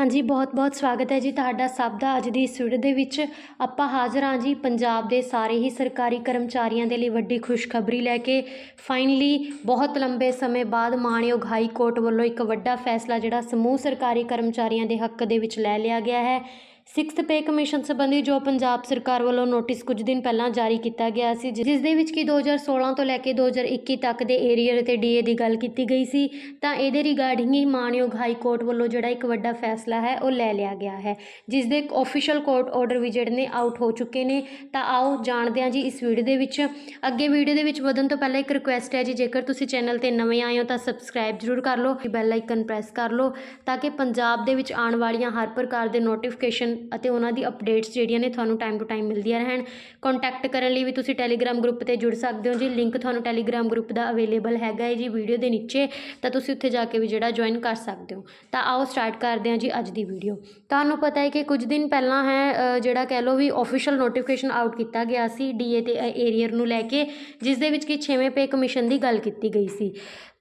ਹਾਂਜੀ, ਬਹੁਤ-ਬਹੁਤ ਸਵਾਗਤ ਹੈ ਜੀ ਤੁਹਾਡਾ ਸਭ ਦਾ ਅੱਜ ਦੀ ਇਸ ਵੀਡੀਓ ਦੇ ਵਿੱਚ। ਆਪਾਂ ਹਾਜ਼ਰ ਹਾਂ ਜੀ ਪੰਜਾਬ ਦੇ ਸਾਰੇ ਹੀ ਸਰਕਾਰੀ ਕਰਮਚਾਰੀਆਂ ਦੇ ਲਈ ਵੱਡੀ ਖੁਸ਼ਖਬਰੀ ਲੈ ਕੇ। ਫਾਈਨਲੀ ਬਹੁਤ ਲੰਬੇ ਸਮੇਂ ਬਾਅਦ ਮਾਣਯੋਗ ਹਾਈ ਕੋਰਟ ਵੱਲੋਂ ਇੱਕ ਵੱਡਾ ਫੈਸਲਾ ਜਿਹੜਾ ਸਮੂਹ ਸਰਕਾਰੀ ਕਰਮਚਾਰੀਆਂ ਦੇ ਹੱਕ ਦੇ ਵਿੱਚ ਲੈ ਲਿਆ ਗਿਆ ਹੈ। ਸਿਕਸਥ ਪੇ ਕਮਿਸ਼ਨ ਸੰਬੰਧੀ ਜੋ ਪੰਜਾਬ ਸਰਕਾਰ ਵੱਲੋਂ ਨੋਟਿਸ ਕੁਝ ਦਿਨ ਪਹਿਲਾਂ ਜਾਰੀ ਕੀਤਾ ਗਿਆ ਸੀ ਜਿਸ ਦੇ ਵਿੱਚ ਕਿ 2016 ਤੋਂ ਲੈ ਕੇ 2021 ਤੱਕ ਦੇ ਏਰੀਅਰ ਤੇ ਡੀਏ ਦੀ ਗੱਲ ਕੀਤੀ ਗਈ ਸੀ, ਤਾਂ ਇਹਦੇ ਰਿਗਾਰਡਿੰਗ ਹੀ ਮਾਣਯੋਗ ਹਾਈ ਕੋਰਟ ਵੱਲੋਂ ਜਿਹੜਾ ਇੱਕ ਵੱਡਾ ਫੈਸਲਾ ਹੈ, ਉਹ ਲੈ ਲਿਆ ਗਿਆ ਹੈ, ਜਿਸ ਦੇ ਆਫੀਸ਼ੀਅਲ ਕੋਰਟ ਆਰਡਰ ਵੀ ਜਿਹੜੇ ਨੇ ਆਊਟ ਹੋ ਚੁੱਕੇ ਨੇ। ਤਾਂ ਆਓ ਜਾਣਦੇ ਹਾਂ ਜੀ ਇਸ ਵੀਡੀਓ ਦੇ ਵਿੱਚ। ਅੱਗੇ ਵੀਡੀਓ ਦੇ ਵਿੱਚ ਵਧਣ ਤੋਂ ਪਹਿਲਾਂ ਇੱਕ ਰਿਕੁਐਸਟ ਹੈ ਜੀ, ਜੇਕਰ ਤੁਸੀਂ ਚੈਨਲ ਤੇ ਨਵੇਂ ਆਏ ਹੋ ਤਾਂ ਸਬਸਕ੍ਰਾਈਬ ਜ਼ਰੂਰ ਕਰ ਲਓ, ਬੈਲ ਆਈਕਨ ਪ੍ਰੈਸ ਕਰ ਲਓ, ਤਾਂ ਕਿ ਪੰਜਾਬ ਦੇ ਵਿੱਚ ਆਉਣ ਵਾਲੀਆਂ ਹਰ ਪ੍ਰਕਾਰ ਦੇ ਨੋਟੀਫਿਕੇਸ਼ਨ ਅਤੇ ਉਹਨਾਂ ਦੀ ਅਪਡੇਟਸ ਜਿਹੜੀਆਂ ਨੇ ਤੁਹਾਨੂੰ ਟਾਈਮ ਟੂ ਟਾਈਮ ਮਿਲਦੀਆਂ ਰਹਿਣ। ਕੰਟੈਕਟ ਕਰਨ ਲਈ ਵੀ ਤੁਸੀਂ ਟੈਲੀਗ੍ਰਾਮ ਗਰੁੱਪ ਤੇ ਜੁੜ ਸਕਦੇ ਹੋ ਜੀ। ਲਿੰਕ ਤੁਹਾਨੂੰ ਟੈਲੀਗ੍ਰਾਮ ਗਰੁੱਪ ਦਾ ਅਵੇਲੇਬਲ ਹੈਗਾ ਹੈ ਜੀ ਵੀਡੀਓ ਦੇ ਨੀਚੇ। ਤਾਂ ਤੁਸੀਂ ਉੱਥੇ ਜਾ ਕੇ ਵੀ ਜਿਹੜਾ ਜੁਆਇਨ ਕਰ ਸਕਦੇ ਹੋ। ਤਾਂ ਆਓ ਸਟਾਰਟ ਕਰਦੇ ਹਾਂ ਜੀ ਅੱਜ ਦੀ ਵੀਡੀਓ ਤੁਹਾਨੂੰ ਪਤਾ ਹੈ ਕਿ ਕੁਝ ਦਿਨ ਪਹਿਲਾਂ ਹੈ ਜਿਹੜਾ ਕਹਿ ਲਓ ਵੀ ਆਫੀਸ਼ੀਅਲ ਨੋਟੀਫਿਕੇਸ਼ਨ ਆਊਟ ਕੀਤਾ ਗਿਆ ਸੀ ਡੀਏ ਤੇ ਏਰੀਅਰ ਨੂੰ ਲੈ ਕੇ, ਜਿਸ ਦੇ ਵਿੱਚ ਕਿ 6ਵੇਂ ਪੇ ਕਮਿਸ਼ਨ ਦੀ ਗੱਲ ਕੀਤੀ ਗਈ ਸੀ।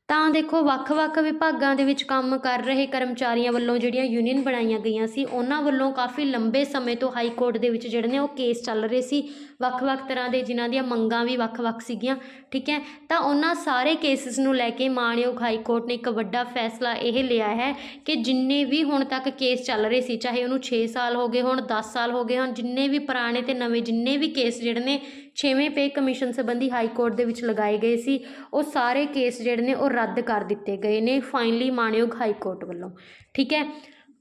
ਤਾਂ ਦੇਖੋ, ਵੱਖ-ਵੱਖ ਵਿਭਾਗਾਂ ਦੇ ਵਿੱਚ ਕੰਮ ਕਰ ਰਹੇ ਕਰਮਚਾਰੀਆਂ ਵੱਲੋਂ ਜਿਹੜੀਆਂ ਯੂਨੀਅਨ ਬਣਾਈਆਂ ਗਈਆਂ ਸੀ, ਉਹਨਾਂ ਵੱਲੋਂ ਕਾਫੀ ਲੰਬੇ ਸਮੇਂ ਤੋਂ ਹਾਈ ਕੋਰਟ ਦੇ ਵਿੱਚ ਜਿਹੜੇ ਨੇ ਉਹ ਕੇਸ ਚੱਲ ਰਹੇ ਸੀ। ਵੱਖ-ਵੱਖ ਤਰ੍ਹਾਂ ਦੇ ਜਿਨ੍ਹਾਂ ਦੀਆਂ ਮੰਗਾਂ ਵੀ ਵੱਖ-ਵੱਖ ਸੀਗੀਆਂ, ਠੀਕ ਹੈ? ਤਾਂ ਉਹਨਾਂ ਸਾਰੇ ਕੇਸਿਸ ਨੂੰ ਲੈ ਕੇ ਮਾਣਯੋਗ ਹਾਈ ਕੋਰਟ ਨੇ ਇੱਕ ਵੱਡਾ ਫੈਸਲਾ ਇਹ ਲਿਆ ਹੈ ਕਿ ਜਿੰਨੇ ਵੀ ਹੁਣ ਤੱਕ ਕੇਸ ਚੱਲ ਰਹੇ ਸੀ, ਚਾਹੇ ਉਹਨੂੰ 6 ਸਾਲ ਹੋ ਗਏ ਹੋਣ 10 ਸਾਲ ਹੋ ਗਏ ਹੋਣ, ਜਿੰਨੇ ਵੀ ਪੁਰਾਣੇ ਤੇ ਨਵੇਂ ਜਿੰਨੇ ਵੀ ਕੇਸ ਜਿਹੜੇ ਨੇ ਛੇਵੇਂ ਪੇ ਕਮਿਸ਼ਨ ਸੰਬੰਧੀ ਹਾਈ ਕੋਰਟ ਦੇ ਵਿੱਚ ਲਗਾਏ ਗਏ ਸੀ, ਉਹ ਸਾਰੇ ਕੇਸ ਜਿਹੜੇ ਨੇ ਉਹ ਰੱਦ ਕਰ ਦਿੱਤੇ ਗਏ ਨੇ ਫਾਈਨਲੀ ਮਾਣਯੋਗ ਹਾਈ ਕੋਰਟ ਵੱਲੋਂ। ਠੀਕ ਹੈ?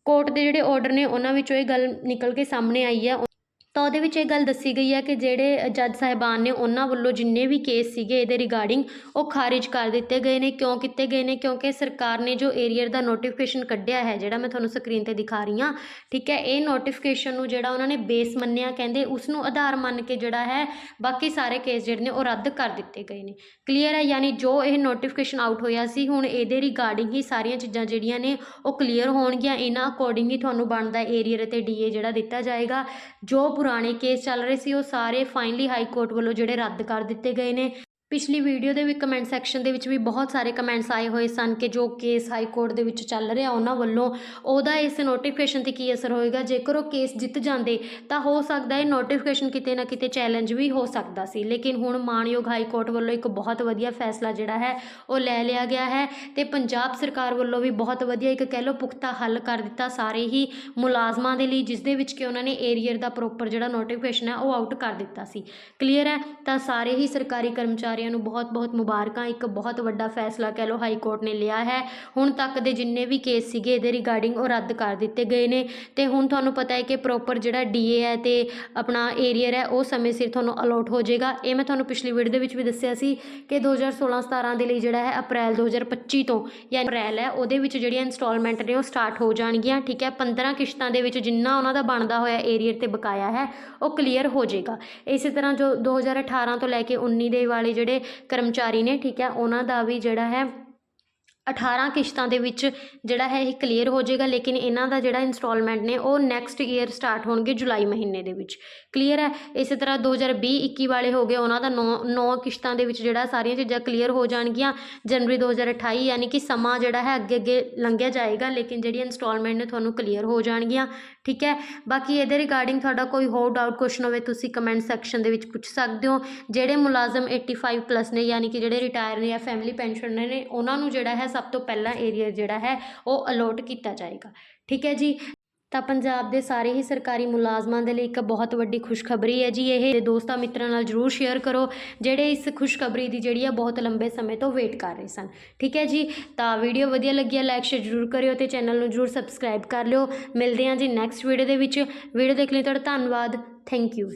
ਕੋਰਟ ਦੇ ਜਿਹੜੇ ਆਰਡਰ ਨੇ, ਉਹਨਾਂ ਵਿੱਚੋਂ ਇਹ ਗੱਲ ਨਿਕਲ ਕੇ ਸਾਹਮਣੇ ਆਈ ਹੈ। ਤਾਂ ਉਹਦੇ ਵਿੱਚ ਇਹ ਗੱਲ ਦੱਸੀ ਗਈ ਹੈ ਕਿ ਜਿਹੜੇ ਜੱਜ ਸਾਹਿਬਾਨ ਨੇ ਉਹਨਾਂ ਵੱਲੋਂ ਜਿੰਨੇ ਵੀ ਕੇਸ ਸੀਗੇ ਇਹਦੇ ਰਿਗਾਰਡਿੰਗ ਉਹ ਖਾਰਿਜ ਕਰ ਦਿੱਤੇ ਗਏ ਨੇ, ਕਿਉਂ ਕੀਤੇ ਗਏ ਨੇ? ਕਿਉਂਕਿ ਸਰਕਾਰ ਨੇ ਜੋ ਏਰੀਅਰ ਦਾ ਨੋਟੀਫਿਕੇਸ਼ਨ ਕੱਢਿਆ ਹੈ, ਜਿਹੜਾ ਮੈਂ ਤੁਹਾਨੂੰ ਸਕਰੀਨ ਤੇ ਦਿਖਾ ਰਹੀ ਹਾਂ, ਠੀਕ ਹੈ, ਇਹ ਨੋਟੀਫਿਕੇਸ਼ਨ ਨੂੰ ਜਿਹੜਾ ਉਹਨਾਂ ਨੇ ਬੇਸ ਮੰਨਿਆ, ਕਹਿੰਦੇ ਉਸ ਨੂੰ ਆਧਾਰ ਮੰਨ ਕੇ ਜਿਹੜਾ ਹੈ ਬਾਕੀ ਸਾਰੇ ਕੇਸ ਜਿਹੜੇ ਨੇ ਉਹ ਰੱਦ ਕਰ ਦਿੱਤੇ ਗਏ ਨੇ। ਕਲੀਅਰ ਹੈ? ਯਾਨੀ ਜੋ ਇਹ ਨੋਟੀਫਿਕੇਸ਼ਨ ਆਊਟ ਹੋਇਆ ਸੀ, ਹੁਣ ਇਹਦੇ ਰਿਗਾਰਡਿੰਗ ਹੀ ਸਾਰੀਆਂ ਚੀਜ਼ਾਂ ਜਿਹੜੀਆਂ ਨੇ ਉਹ ਕਲੀਅਰ ਹੋਣਗੀਆਂ। ਇਹਨਾਂ ਅਕੋਰਡਿੰਗ ਹੀ ਤੁਹਾਨੂੰ ਬਣਦਾ ਏਰੀਅਰ ਅਤੇ ਡੀਏ ਜਿਹੜਾ ਦਿੱਤਾ ਜਾਏਗਾ। ਜੋ ਪੁਰਾਣੇ ਕੇਸ ਚੱਲ ਰਹੇ ਸੀ, ਉਹ ਸਾਰੇ ਫਾਈਨਲੀ ਹਾਈ ਕੋਰਟ ਵੱਲੋਂ ਜਿਹੜੇ ਰੱਦ ਕਰ ਦਿੱਤੇ ਗਏ ਨੇ। ਪਿਛਲੀ ਵੀਡੀਓ ਦੇ ਵੀ ਕਮੈਂਟ ਸੈਕਸ਼ਨ ਦੇ ਵਿੱਚ ਵੀ ਬਹੁਤ ਸਾਰੇ ਕਮੈਂਟਸ ਆਏ ਹੋਏ ਸਨ ਕਿ ਜੋ ਕੇਸ ਹਾਈ ਕੋਰਟ ਦੇ ਵਿੱਚ ਚੱਲ ਰਿਹਾ ਉਹਨਾਂ ਵੱਲੋਂ, ਉਹਦਾ ਇਸ ਨੋਟੀਫਿਕੇਸ਼ਨ ਤੇ ਕੀ ਅਸਰ ਹੋਏਗਾ? ਜੇਕਰ ਉਹ ਕੇਸ ਜਿੱਤ ਜਾਂਦੇ, ਤਾਂ ਹੋ ਸਕਦਾ ਹੈ ਨੋਟੀਫਿਕੇਸ਼ਨ ਕਿਤੇ ਨਾ ਕਿਤੇ ਚੈਲੰਜ ਵੀ ਹੋ ਸਕਦਾ ਸੀ। ਲੇਕਿਨ ਹੁਣ ਮਾਣਯੋਗ ਹਾਈ ਕੋਰਟ ਵੱਲੋਂ ਇੱਕ ਬਹੁਤ ਵਧੀਆ ਫੈਸਲਾ ਜਿਹੜਾ ਹੈ, ਉਹ ਲੈ ਲਿਆ ਗਿਆ ਹੈ ਤੇ ਪੰਜਾਬ ਸਰਕਾਰ ਵੱਲੋਂ ਵੀ ਬਹੁਤ ਵਧੀਆ ਇੱਕ ਕਹਿ ਲਓ ਪੁਖਤਾ ਹੱਲ ਕਰ ਦਿੱਤਾ ਸਾਰੇ ਹੀ ਮੁਲਾਜ਼ਮਾਂ ਦੇ ਲਈ, ਜਿਸ ਦੇ ਵਿੱਚ ਕਿ ਉਹਨਾਂ ਨੇ ਏਰੀਅਰ ਦਾ ਪ੍ਰੋਪਰ ਜਿਹੜਾ ਨੋਟੀਫਿਕੇਸ਼ਨ ਹੈ, ਉਹ ਆਊਟ ਕਰ ਦਿੱਤਾ ਸੀ। ਕਲੀਅਰ ਹੈ? ਤਾਂ ਸਾਰੇ ਹੀ ਸਰਕਾਰੀ ਕਰਮਚਾਰੀ ਕਰਮਚਾਰੀਆਂ ਨੂੰ ਬਹੁਤ-ਬਹੁਤ ਮੁਬਾਰਕਾਂ। ਇੱਕ ਬਹੁਤ ਵੱਡਾ ਫੈਸਲਾ ਕਹਿ ਲਓ ਹਾਈ ਕੋਰਟ ਨੇ ਲਿਆ ਹੈ। ਹੁਣ ਤੱਕ ਦੇ ਜਿੰਨੇ ਵੀ ਕੇਸ ਸੀਗੇ ਇਹਦੇ ਰਿਗਾਰਡਿੰਗ ਉਹ ਰੱਦ ਕਰ ਦਿੱਤੇ ਗਏ ਨੇ। ਤੇ ਹੁਣ ਤੁਹਾਨੂੰ ਪਤਾ ਹੈ ਕਿ ਪ੍ਰੋਪਰ ਜਿਹੜਾ ਡੀਏ ਹੈ ਤੇ ਆਪਣਾ ਏਰੀਅਰ ਹੈ, ਉਹ ਸਮੇਂ ਸਿਰ ਤੁਹਾਨੂੰ ਅਲੋਟ ਹੋ ਜਾਏਗਾ। ਇਹ ਮੈਂ ਤੁਹਾਨੂੰ ਪਿਛਲੀ ਵੀਡੀਓ ਦੇ ਵਿੱਚ ਵੀ ਦੱਸਿਆ ਸੀ ਕਿ 2016-17 ਦੇ ਲਈ ਜਿਹੜਾ ਹੈ ਅਪ੍ਰੈਲ 2025 ਤੋਂ ਜਾਂ ਅਪ੍ਰੈਲ ਹੈ, ਉਹਦੇ ਵਿੱਚ ਜਿਹੜੀਆਂ ਇਨਸਟਾਲਮੈਂਟ ਨੇ ਉਹ ਸਟਾਰਟ ਹੋ ਜਾਣਗੀਆਂ, ਠੀਕ ਹੈ? 15 ਕਿਸ਼ਤਾਂ ਦੇ ਵਿੱਚ ਜਿੰਨਾ ਉਹਨਾਂ ਦਾ ਬਣਦਾ ਹੋਇਆ ਏਰੀਅਰ ਤੇ ਬਕਾਇਆ ਹੈ, ਉਹ ਕਲੀਅਰ ਹੋ ਜਾਏਗਾ। ਇਸੇ ਤਰ੍ਹਾਂ ਜੋ 2018 ਤੋਂ ਲੈ ਕੇ 19 ਦੇ ਵਾਲੇ ਜਿਹੜੇ ਕਰਮਚਾਰੀ ਨੇ ਠੀਕ ਹੈ ਉਹਨਾਂ ਦਾ ਵੀ ਜਿਹੜਾ ਹੈ 18 ਕਿਸ਼ਤਾਂ ਦੇ ਵਿੱਚ ਜਿਹੜਾ ਹੈ ਇਹ ਕਲੀਅਰ ਹੋ ਜਾਏਗਾ, ਲੇਕਿਨ ਇਹਨਾਂ ਦਾ ਜਿਹੜਾ ਇਨਸਟਾਲਮੈਂਟ ਨੇ ਉਹ ਨੈਕਸਟ ਈਅਰ ਸਟਾਰਟ ਹੋਣਗੇ ਜੁਲਾਈ ਮਹੀਨੇ ਦੇ ਵਿੱਚ। ਕਲੀਅਰ ਹੈ? ਇਸੇ ਤਰ੍ਹਾਂ 2020 21 ਵਾਲੇ ਹੋ ਗਏ, ਉਹਨਾਂ ਦਾ 9 9 ਕਿਸ਼ਤਾਂ ਦੇ ਵਿੱਚ ਜਿਹੜਾ ਸਾਰੀਆਂ ਚੀਜ਼ਾਂ ਕਲੀਅਰ ਹੋ ਜਾਣਗੀਆਂ। ਜਨਵਰੀ 2028 ਯਾਨੀ ਕਿ ਸਮਾਂ ਜਿਹੜਾ ਹੈ ਅੱਗੇ ਅੱਗੇ ਲੰਘਿਆ ਜਾਏਗਾ, ਲੇਕਿਨ ਜਿਹੜੀ ਇਨਸਟਾਲਮੈਂਟ ਨੇ ਤੁਹਾਨੂੰ ਕਲੀਅਰ ਹੋ ਜਾਣਗੀਆਂ। ਠੀਕ ਹੈ? ਬਾਕੀ ਇਹਦੇ ਰਿਗਾਰਡਿੰਗ ਤੁਹਾਡਾ ਕੋਈ ਹੋਰ ਡਾਊਟ ਕੁਐਸਚਨ ਹੋਵੇ, ਤੁਸੀਂ ਕਮੈਂਟ ਸੈਕਸ਼ਨ ਦੇ ਵਿੱਚ ਪੁੱਛ ਸਕਦੇ ਹੋ। ਜਿਹੜੇ ਮੁਲਾਜ਼ਮ 85 ਪਲੱਸ ਨੇ, ਯਾਨੀ ਕਿ ਜਿਹੜੇ ਰਿਟਾਇਰ ਨੇ ਜਾਂ ਫੈਮਿਲੀ ਪੈਨਸ਼ਨਰ ਨੇ, ਉਹਨਾਂ ਨੂੰ ਜਿਹੜਾ ਹੈ ਸਭ ਤੋਂ ਪਹਿਲਾਂ ਏਰੀਆ ਜਿਹੜਾ ਹੈ, ਉਹ ਅਲੋਟ ਕੀਤਾ ਜਾਏਗਾ। ਠੀਕ ਹੈ ਜੀ? ਤਾਂ ਪੰਜਾਬ ਦੇ ਸਾਰੇ ਹੀ ਸਰਕਾਰੀ ਮੁਲਾਜ਼ਮਾਂ ਦੇ ਲਈ ਇੱਕ ਬਹੁਤ ਵੱਡੀ ਖੁਸ਼ਖਬਰੀ ਹੈ ਜੀ ਇਹ। ਦੋਸਤਾਂ ਮਿੱਤਰਾਂ ਨਾਲ ਜਰੂਰ ਸ਼ੇਅਰ ਕਰੋ, ਜਿਹੜੇ ਇਸ ਖੁਸ਼ਖਬਰੀ ਦੀ ਜਿਹੜੀ ਆ ਬਹੁਤ ਲੰਬੇ ਸਮੇਂ ਤੋਂ ਵੇਟ ਕਰ ਰਹੇ ਸਨ। ਠੀਕ ਹੈ ਜੀ? ਤਾਂ ਵੀਡੀਓ ਵਧੀਆ ਲੱਗੀ ਹੈ ਲਾਈਕ ਸ਼ੇਅਰ ਜਰੂਰ ਕਰਿਓ ਤੇ ਚੈਨਲ ਨੂੰ ਜਰੂਰ ਸਬਸਕ੍ਰਾਈਬ ਕਰ ਲਿਓ। ਮਿਲਦੇ ਹਾਂ ਜੀ ਨੈਕਸਟ ਵੀਡੀਓ ਦੇ ਵਿੱਚ। ਵੀਡੀਓ ਦੇਖ ਲਈ ਤੁਹਾਡਾ ਧੰਨਵਾਦ। Thank you